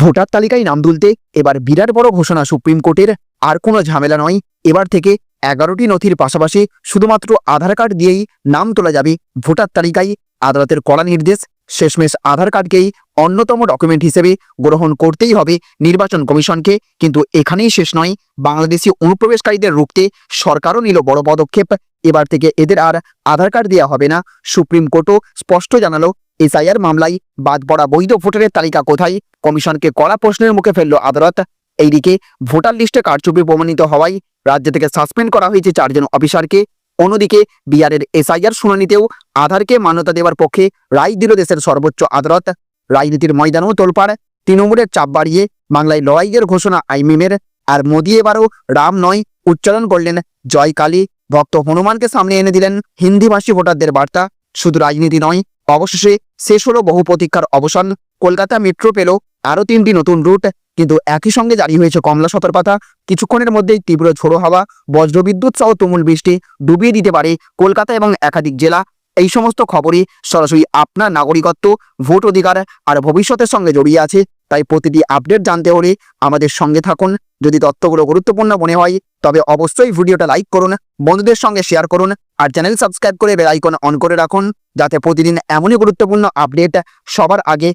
Voter তালিকায় নাম তুলতে এবার বিরাট বড় ঘোষণা সুপ্রিম কোর্টের। আর কোনো ঝামেলা নয়। এবার থেকে এগারোটি নথির পাশাপাশি শুধুমাত্র আধার কার্ড দিয়েই নাম তোলা যাবে ভোটার তালিকায়। আদালতের কড়া নির্দেশ, শেষমেশ আধার কার্ডকেই অন্যতম ডকুমেন্ট হিসেবে গ্রহণ করতেই হবে নির্বাচন কমিশনকে। কিন্তু এখানেই শেষ নয়। বাংলাদেশি অনুপ্রবেশকারীদের রুখতে সরকারও নিল বড় পদক্ষেপ। এবার থেকে এদের আর আধার কার্ড দেওয়া হবে না। সুপ্রিম কোর্টও স্পষ্ট জানালো এসআইআর মামলায় বাদ পড়া বৈধ ভোটারের তালিকা কোথায়? কমিশনকে কড়া প্রশ্নের মুখে ফেলল আদালত। এইদিকে ভোটার লিস্টে কারচুপি প্রমাণিত হওয়ায় রাজ্য থেকে সাসপেন্ড করা হয়েছে চারজন অফিসারকে। অন্যদিকে বিহারের এসআইআর শুনানিতেও আধারকে মান্যতা দেওয়ার পক্ষে রায় দিল দেশের সর্বোচ্চ আদালত। রাজনীতির ময়দানেও তোলপাড়। তৃণমূলের চাপ বাড়িয়ে বাংলায় লড়াইয়ের ঘোষণা আইমিমের আর মোদী এবারও রাম নয়, উচ্চারণ করলেন জয় কালী ভক্ত হনুমানকে সামনে এনে দিলেন হিন্দিভাষী ভোটারদের বার্তা। শুধু রাজনীতি নয় অবশেষে শেষ হলো বহু প্রতীক্ষার অবসান। কলকাতা মেট্রো পেল আরও তিনটি নতুন রুট, কিন্তু একই সঙ্গে জারি হয়েছে কমলা সতর্কতা। কিছুক্ষণের মধ্যেই তীব্র ঝোড়ো হাওয়া, বজ্রবিদ্যুৎ সহ তুমুল বৃষ্টি ডুবিয়ে দিতে পারে কলকাতা এবং একাধিক জেলা। এই সমস্ত খবরই সরাসরি আপনার নাগরিকত্ব, ভোট অধিকার আর ভবিষ্যতের সঙ্গে জড়িয়ে আছে। তাই প্রতিটি আপডেট জানতে হলে আমাদের সঙ্গে থাকুন। যদি তথ্যগুলো গুরুত্বপূর্ণ মনে হয়, তবে অবশ্যই ভিডিওটা লাইক করুন, বন্ধুদের সঙ্গে শেয়ার করুন, আর চ্যানেল সাবস্ক্রাইব করে বেল আইকন অন করে রাখুন, যাতে প্রতিদিন এমনই গুরুত্বপূর্ণ আপডেট সবার আগে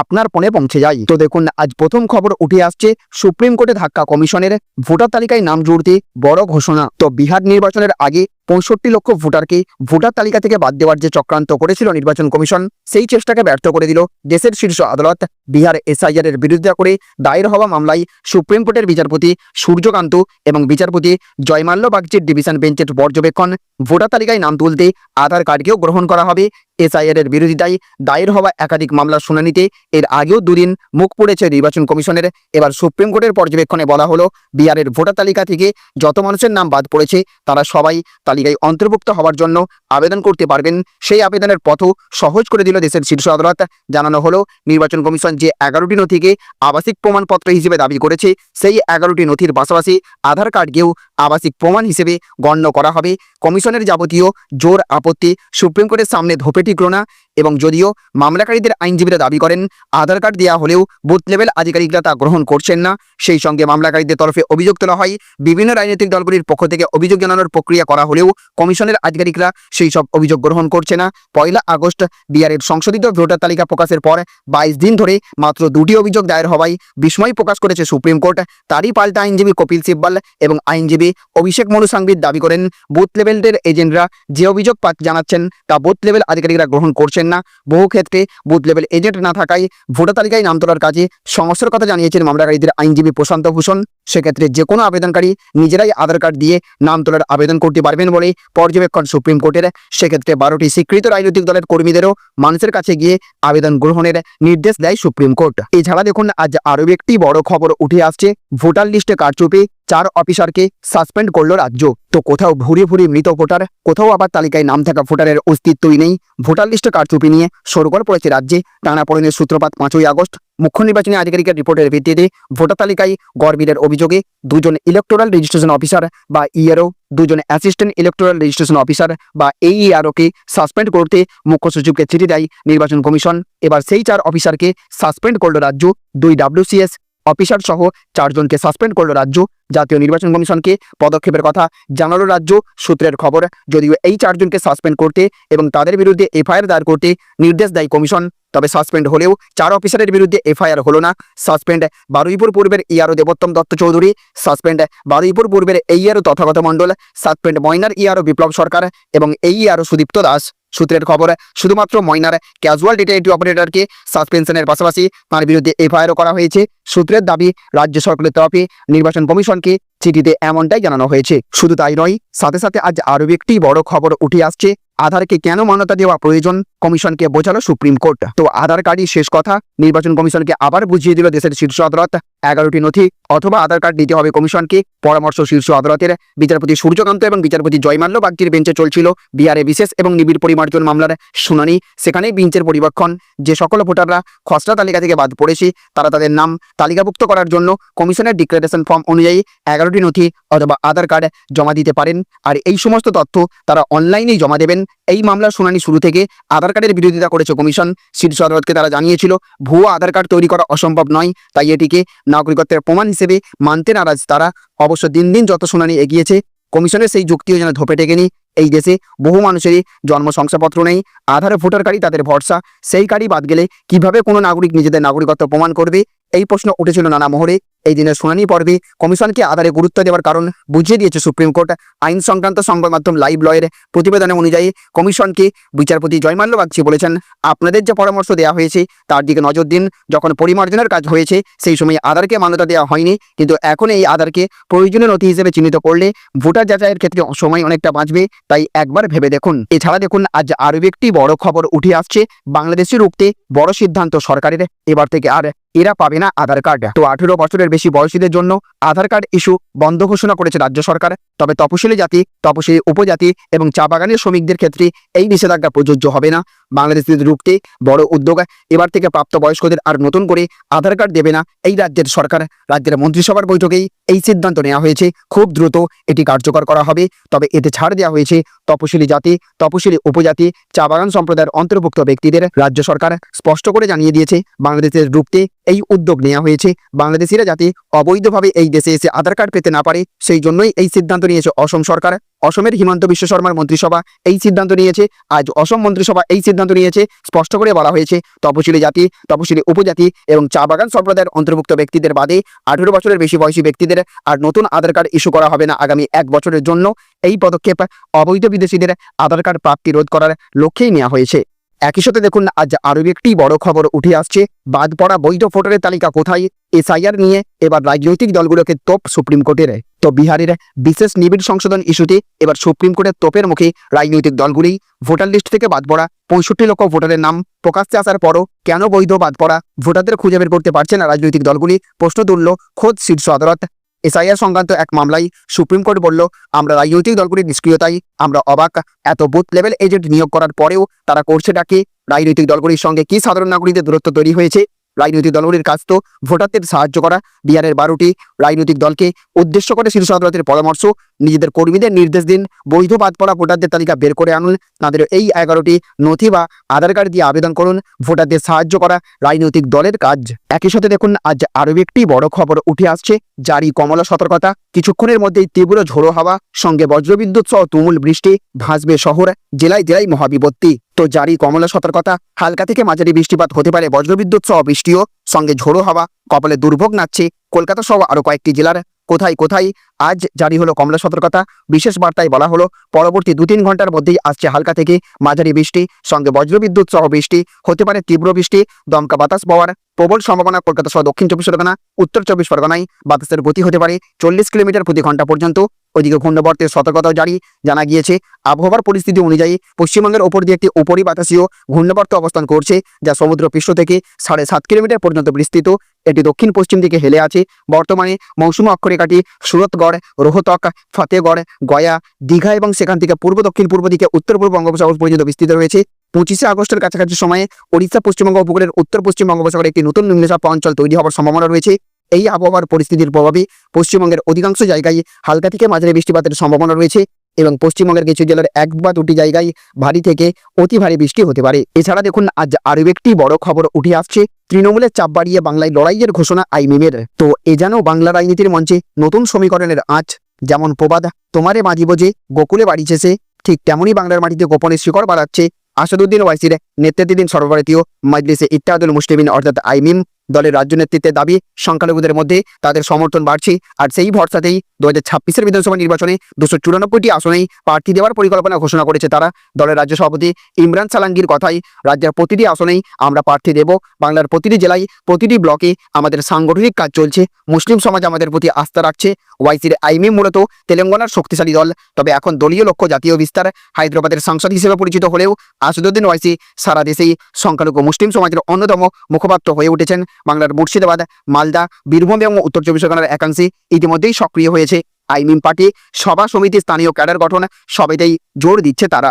আপনার ফোনে পৌঁছে যায়। তো দেখুন, আজ প্রথম খবর উঠে আসছে সুপ্রিম কোর্টে ধাক্কা কমিশনের ভোটার তালিকায় নাম জুড়তে বড় ঘোষণা। তো বিহার নির্বাচনের আগে পঁয়ষট্টি লক্ষ ভোটারকে ভোটার তালিকা থেকে বাদ দেওয়ার যে চক্রান্ত করেছিল নির্বাচন কমিশন, সেই চেষ্টাকে ব্যর্থ করে দিল দেশের শীর্ষ আদালত। বিহার এসআইআর এর বিরুদ্ধে করে দায়ের হওয়া মামলায় সুপ্রিম কোর্টের বিচারপতি সূর্যকান্ত এবং বিচারপতি জয়মাল্য বাগচির ডিভিশন বেঞ্চের পর্যবেক্ষণ ভোটার তালিকায় নাম তুলতে আধার কার্ডকেও গ্রহণ করা হবে। এসআইআর এর বিরোধিতায় দায়ের হওয়া একাধিক মামলার শুনানিতে এর আগেও দুদিন মুখ পড়েছে নির্বাচন কমিশনের। এবার সুপ্রিম কোর্টের পর্যবেক্ষণে বলা হলো বিহারের ভোটার তালিকা থেকে যত মানুষের নাম বাদ পড়েছে, তারা সবাই তালিকায় অন্তর্ভুক্ত হওয়ার জন্য আবেদন করতে পারবেন। সেই আবেদনের পথও সহজ করে দিল দেশের শীর্ষ আদালত। জানানো হলো, নির্বাচন কমিশন যে এগারোটি নথিকে আবাসিক প্রমাণপত্র হিসেবে দাবি করেছে, সেই এগারোটি নথির পাশাপাশি আধার কার্ডকেও আবাসিক প্রমাণ হিসেবে গণ্য করা হবে। কমিশনের যাবতীয় জোর আপত্তি সুপ্রিম কোর্টের সামনে ধোপে টিকল না। এবং যদিও মামলাকারীদের আইনজীবীরা দাবি করেন, আধার কার্ড দেওয়া হলেও বুথ লেভেল আধিকারিকরা তা গ্রহণ করছেন না। সেই সঙ্গে মামলাকারীদের তরফে অভিযোগ তোলা হয়, বিভিন্ন রাজনৈতিক দলগুলির পক্ষ থেকে অভিযোগ জানানোর প্রক্রিয়া করা হলেও কমিশনের আধিকারিকরা সেই সব অভিযোগ গ্রহণ করছে না। পয়লা আগস্ট বিহারের সংশোধিত ভোটার তালিকা প্রকাশের পর বাইশ দিন ধরে মাত্র দুটি অভিযোগ দায়ের হওয়ায় বিস্ময় প্রকাশ করেছে সুপ্রিম কোর্ট। তারই পাল্টা আইনজীবী কপিল সিব্বাল এবং আইনজীবী অভিষেক মনু সাংবিদ দাবি করেন, বুথ লেভেলের এজেন্টরা যে অভিযোগ জানাচ্ছেন তা বুথ লেভেল আধিকারিকরা গ্রহণ করছেন না, বহু ক্ষেত্রে বুথ লেভেল এজেন্ট না থাকায় ভোটার তালিকায় নাম তোলার কাজে সমস্যার কথা জানিয়েছেন মামলাকারীদের আইনজীবী প্রশান্ত ভূষণ। সেক্ষেত্রে যে কোনো আবেদনকারী নিজেরাই আধার কার্ড দিয়ে নাম তোলার আবেদন করতে পারবেন বলে পর্যবেক্ষণ সুপ্রিম কোর্টের। সেক্ষেত্রে বারোটি স্বীকৃত রাজনৈতিক দলের কর্মীদেরও মানুষের কাছে গিয়ে আবেদন গ্রহণের নির্দেশ দেয় সুপ্রিম কোর্ট। এছাড়া দেখুন, আজ আরও একটি বড় খবর উঠে আসছে। ভোটার লিস্টে কারচুপি, চার অফিসারকে সাসপেন্ড করল রাজ্য। তো কোথাও ভুরি ভুরি মৃত ভোটার, কোথাও আবার তালিকায় নাম থাকা ভোটারের অস্তিত্বই নেই। ভোটার লিস্টে কারচুপি নিয়ে সরগর পড়েছে রাজ্যে। টানাপড়েনের সূত্রপাত পাঁচই আগস্ট মুখ্য নির্বাচনী আধিকারিকের রিপোর্টের ভিত্তিতে ভোটার তালিকায় গড়বিলের অভিযোগে দুজন ইলেকটোরাল রেজিস্ট্রেশন অফিসার বা ইয়ারও দুজন অ্যাসিস্ট্যান্ট ইলেকটোরাল রেজিস্ট্রেশন অফিসার বা এইআরওকে সাসপেন্ড করতে মুখ্য সচিবকে চিঠি দেয় নির্বাচন কমিশন। এবার সেই চার অফিসারকে সাসপেন্ড করল রাজ্য দুই ডাব্লিউসিএস অফিসার সহ চারজনকে সাসপেন্ড করল রাজ্য জাতীয় নির্বাচন কমিশনকে। পদক্ষেপের কথা জানালো রাজ্য। সূত্রের খবর, যদিও এই চারজনকে সাসপেন্ড করতে এবং তাদের বিরুদ্ধে এফআইআর দায়ের করতে নির্দেশ দেয় কমিশন, তবে সাসপেন্ড হলেও চার অফিসারের বিরুদ্ধে এফআইআর হলো না। সাসপেন্ড বারুইপুর পূর্বের ইয়ারও দেবোত্তম দত্ত চৌধুরী, সাসপেন্ড বারুইপুর পূর্বের এই ইয়ারও তথাগত মণ্ডল, সাসপেন্ড ময়নার ইয়ারও বিপ্লব সরকার এবং এই ইয়ারও সুদীপ্ত দাস। সূত্রের খবর শুধুমাত্র ময়নার ক্যাজুয়াল ডিটেকটিভ অপারেটরকে সাসপেনশনের পাশাপাশি তার বিরুদ্ধে এফআইআরও করা হয়েছে। সূত্রের দাবি, রাজ্য সরকারের তরফে নির্বাচন কমিশনকে চিঠিতে এমনটাই জানানো হয়েছে। শুধু তাই নয়, সাথে সাথে আজ আরও একটি বড় খবর উঠে আসছে। আধারকে কেন মান্যতা দেওয়া প্রয়োজন কমিশনকে বোঝালো সুপ্রিম কোর্ট। তো আধার কার্ডই শেষ কথা। নির্বাচন কমিশনকে আবার বুঝিয়ে দিল দেশের শীর্ষ আদালত। এগারোটি নথি, অথবা আধার কার্ড দিতে হবে কমিশনকে। পরামর্শ শীর্ষ আদালতের। বিচারপতি সূর্যকান্ত এবং বিচারপতি জয়মাল্য বাগচির বেঞ্চে চলছিল বিহারে বিশেষ এবং নিবিড় পরিমার্জন মামলার শুনানি। সেখানেই বেঞ্চের পরিবক্ষণ। যে সকল ভোটাররা খসড়া তালিকা থেকে বাদ পড়েছে, তারা তাদের নাম তালিকাভুক্ত করার জন্য কমিশনের ডিক্লারেশন ফর্ম অনুযায়ী এগারোটি এগারোটি নথি অথবা আধার কার্ড জমা দিতে পারেন। আর এই সমস্ত তথ্য তারা অনলাইনেই জমা দেবেন। এই মামলার শুনানি শুরু থেকে আধার কার্ডের বিরোধিতা করেছে কমিশন। শীর্ষ আদালতকে তারা জানিয়েছিল, ভুয়ো আধার কার্ড তৈরি করা অসম্ভব নয়, তাই এটিকে নাগরিকত্বের প্রমাণ হিসেবে মানতে নারাজ তারা। অবশ্য দিন দিন যত শুনানি এগিয়েছে, কমিশনের সেই যুক্তিও যেন ধোপে টেকেনি। এই দেশে বহু মানুষেরই জন্ম শংসাপত্র নেই, আধারে ভোটার তাদের ভরসা। সেই কার্ডই বাদ গেলে কীভাবে কোনো নাগরিক নিজেদের নাগরিকত্ব প্রমাণ করবে? এই প্রশ্ন উঠেছিল নানা মোহরে। এই দিনের শুনানি পর্বে কমিশনকে আধারে গুরুত্ব দেওয়ার কারণ বুঝিয়ে দিয়েছে সুপ্রিম কোর্ট। আইন সংক্রান্ত সংবাদ মাধ্যম লাইভ লয়ের প্রতিবেদনে অনুযায়ী কমিশনকে বিচারপতি জয়মাল্য বাগচি বলেছেন, আপনাদের যে পরামর্শ দেওয়া হয়েছে, তার দিকে নজর দিন। যখন পরিমার্জনের কাজ হয়েছে, সেই সময় আধারকে মান্যতা দেওয়া হয়নি। কিন্তু এখন এই আধারকে প্রয়োজনীয় নথি হিসেবে চিহ্নিত করলে ভোটার যাচাইয়ের ক্ষেত্রে সময় অনেকটা বাঁচবে। তাই একবার ভেবে দেখুন। এছাড়া দেখুন, আজ আরও একটি বড় খবর উঠে আসছে। বাংলাদেশে রুখতে বড় সিদ্ধান্ত সরকারের। এবার থেকে আর এরা পাবে না আধার কার্ড। তো আঠেরো বছরের বেশি বয়সীদের জন্য আধার কার্ড ইস্যু বন্ধ ঘোষণা করেছে রাজ্য সরকার। তবে তপশিলি জাতি, তপশিলি উপজাতি এবং চা বাগানের শ্রমিকদের ক্ষেত্রে এই নিষেধাজ্ঞা প্রযোজ্য হবে না। বাংলাদেশিদের রুখতে বড় উদ্যোগ। এবার থেকে প্রাপ্ত বয়স্কদের আর নতুন করে আধার কার্ড দেবে না এই রাজ্যের সরকার। রাজ্যের মন্ত্রিসভার বৈঠকেই এই সিদ্ধান্ত নেওয়া হয়েছে। খুব দ্রুত এটি কার্যকর করা হবে। তবে এতে ছাড় দেওয়া হয়েছে তপশিলি জাতি, তপশিলি উপজাতি, চা বাগান সম্প্রদায়ের অন্তর্ভুক্ত ব্যক্তিদের। রাজ্য সরকার স্পষ্ট করে জানিয়ে দিয়েছে, বাংলাদেশের রুখতে এই উদ্যোগ নেওয়া হয়েছে। বাংলাদেশিরা যাতে অবৈধভাবে এই দেশে এসে আধার কার্ড পেতে না পারে, সেই জন্যই এই সিদ্ধান্ত নিয়েছে অসম সরকার। অসমের হিমন্ত বিশ্ব শর্মার মন্ত্রিসভা এই সিদ্ধান্ত নিয়েছে। আজ অসম মন্ত্রিসভা এই সিদ্ধান্ত নিয়েছে, স্পষ্ট করে বলা হয়েছে, তপশিলি জাতি, তপশিলি উপজাতি এবং চা বাগান সম্প্রদায়ের অন্তর্ভুক্ত ব্যক্তিদের বাদে আঠেরো বছরের বেশি বয়সী ব্যক্তিদের আর নতুন আধার কার্ড ইস্যু করা হবে না আগামী এক বছরের জন্য। এই পদক্ষেপ অবৈধ বিদেশিদের আধার কার্ড প্রাপ্তি রোধ করার লক্ষ্যেই নেওয়া হয়েছে। একই সাথে দেখুন, আজ আরও একটি বড় খবর উঠে আসছে। বাদ পড়া বৈধ ভোটারের তালিকা কোথায়? এসআইআর নিয়ে এবার রাজনৈতিক দলগুলোকে তোপ সুপ্রিম কোর্টের। তো বিহারের বিশেষ নিবিড় সংশোধন ইস্যুতে এবার সুপ্রিম কোর্টের তোপের মুখে রাজনৈতিক দলগুলি। ভোটার লিস্ট থেকে বাদ পড়া পঁয়ষট্টি লক্ষ ভোটারের নাম প্রকাশ্যে আসার পরও কেন বৈধ বাদ পড়া? ভোটারদের খুঁজে বের করতে পারছে না রাজনৈতিক দলগুলি। প্রশ্ন তুলল খোদ শীর্ষ আদালত। এসআইআর সংক্রান্ত এক মামলায় সুপ্রিম কোর্ট বলল, আমরা রাজনৈতিক দলগুলির নিষ্ক্রিয়তায় আমরা অবাক। এত বুথ লেভেল এজেন্ট নিয়োগ করার পরেও তারা করছে ডাকে। রাজনৈতিক দলগুলির সঙ্গে কি সাধারণ নাগরিকদের দূরত্ব তৈরি হয়েছে? রাজনৈতিক দলগুলির কাজ তো ভোটারদের সাহায্য করা। বিহারের বারোটি রাজনৈতিক দলকে উদ্দেশ্য করে শীর্ষ আদালতের পরামর্শ নিজেদের কর্মীদের নির্দেশ দিন, বৈধ বাদ পড়া ভোটারদের তালিকা বের করে আনুন, তাদের এই এগারোটি নথি বা আধার কার্ড দিয়ে আবেদন করুন, ভোটারদের সাহায্য করা রাজনৈতিক দলের কাজ। একই সাথে দেখুন, আজ আরও একটি বড় খবর উঠে আসছে, জারি কমলা সতর্কতা। কিছুক্ষণের মধ্যেই তীব্র ঝোড়ো হাওয়া, সঙ্গে বজ্রবিদ্যুৎ সহ তুমুল বৃষ্টি, ভাসবে শহর, জেলায় জেলায় মহাবিপত্তি। তো জারি কমলা সতর্কতা, হালকা থেকে মাঝারি বৃষ্টিপাত হতে পারে বজ্রবিদ্যুৎ সহ বৃষ্টিও, সঙ্গে ঝোড়ো হাওয়া, কপালে দুর্ভোগ নাচ্ছে, কলকাতা সহ আরও কয়েকটি জেলার কোথায় কোথায়? আজ জারি হলো কমলা সতর্কতা। বিশেষ বার্তায় বলা হলো, পরবর্তী দু তিন ঘণ্টার মধ্যেই আসছে হালকা থেকে মাঝারি বৃষ্টি, সঙ্গে বজ্রবিদ্যুৎ সহ বৃষ্টি, হতে পারে তীব্র বৃষ্টি, দমকা বাতাস পাওয়ার প্রবল সম্ভাবনা কলকাতা সহ দক্ষিণ চব্বিশ পরগনা, উত্তর চব্বিশ পরগনায় বাতাসের গতি হতে পারে চল্লিশ কিলোমিটার প্রতি ঘণ্টা পর্যন্ত। ওইদিকে ঘূর্ণবর্তের সতর্কতাও জারি, জানা গিয়েছে। আবহাওয়ার পরিস্থিতি অনুযায়ী পশ্চিমবঙ্গের ওপর দিয়ে একটি উপরি বাতাসীয় ঘূর্ণবর্ত অবস্থান করছে, যা সমুদ্র পৃষ্ঠ থেকে সাড়ে সাত কিলোমিটার পর্যন্ত বিস্তৃত। এটি দক্ষিণ পশ্চিম দিকে হেলে আছে। বর্তমানে মৌসুমী অক্ষরেখাটি সুরতগড়, রোহতক, ফতেগড়, গয়া, দীঘা এবং সেখান থেকে পূর্ব, দক্ষিণ পূর্ব দিকে উত্তর পূর্ব বঙ্গোপসাগর পর্যন্ত বিস্তৃত রয়েছে। পঁচিশে আগস্টের কাছাকাছি সময়ে ওড়িশা, পশ্চিমবঙ্গ উপকূলের উত্তর পশ্চিম বঙ্গোপসাগরে একটি নতুন নিম্নচাপ অঞ্চল তৈরি হওয়ার সম্ভাবনা রয়েছে। এই আবহাওয়ার পরিস্থিতির প্রভাবে পশ্চিমবঙ্গের অধিকাংশ জায়গায় হালকা থেকে মাঝারি বৃষ্টিপাতের সম্ভাবনা রয়েছে এবং পশ্চিমবঙ্গের কিছু জেলার এক বা দুটি জায়গায় ভারী থেকে অতি ভারী বৃষ্টি হতে পারে। এছাড়া দেখুন, আজ আরও একটি বড় খবর উঠে আসছে। তৃণমূলের চাপ বাড়িয়ে বাংলায় লড়াইয়ের ঘোষণা আইমিমের তো এ যেন বাংলা রাজনীতির মঞ্চে নতুন সমীকরণের আঁচ। যেমন প্রবাদ, তোমারে মাঝিব যে গোকুলে বাড়িছে ঠিক তেমনই বাংলার মাটিতে গোপনের শিকড় বাড়াচ্ছে আসাদুদ্দিন ওয়াইসির নেতৃত্বাধীন সর্বভারতীয় মজলিসে ইত্তাদুল মুসলিমিন অর্থাৎ আইমিম দলের রাজ্য নেতৃত্বের দাবি, সংখ্যালঘুদের মধ্যে তাদের সমর্থন বাড়ছে। আর সেই ভরসাতেই দু হাজার ছাব্বিশের বিধানসভা নির্বাচনে দুশো চুরানব্বইটি আসনেই প্রার্থী দেওয়ার পরিকল্পনা ঘোষণা করেছে তারা। দলের রাজ্য সভাপতি ইমরান সালাঙ্গির কথাই রাজ্যের প্রতিটি আসনেই আমরা প্রার্থী দেব। বাংলার প্রতিটি জেলায় প্রতিটি ব্লকে আমাদের সাংগঠনিক কাজ চলছে। মুসলিম সমাজ আমাদের প্রতি আস্থা রাখছে। ওয়াইসির আইমি মূলত তেলেঙ্গানার শক্তিশালী দল। তবে এখন দলীয় লক্ষ্য জাতীয় বিস্তার। হায়দ্রাবাদের সাংসদ হিসেবে পরিচিত হলেও আসাদুদ্দিন ওয়াইসি সারা দেশেই সংখ্যালঘু মুসলিম সমাজের অন্যতম মুখপাত্র হয়ে উঠেছেন। বাংলার মুর্শিদাবাদ, মালদা, বীরভূম এবং উত্তর চব্বিশ পরগনার একাংশে ইতিমধ্যেই সক্রিয় হয়েছে। আইমিম পার্টি, সভা সমিতি, স্থানীয় ক্যাডার গঠন, সবেতেই জোর দিচ্ছে তারা।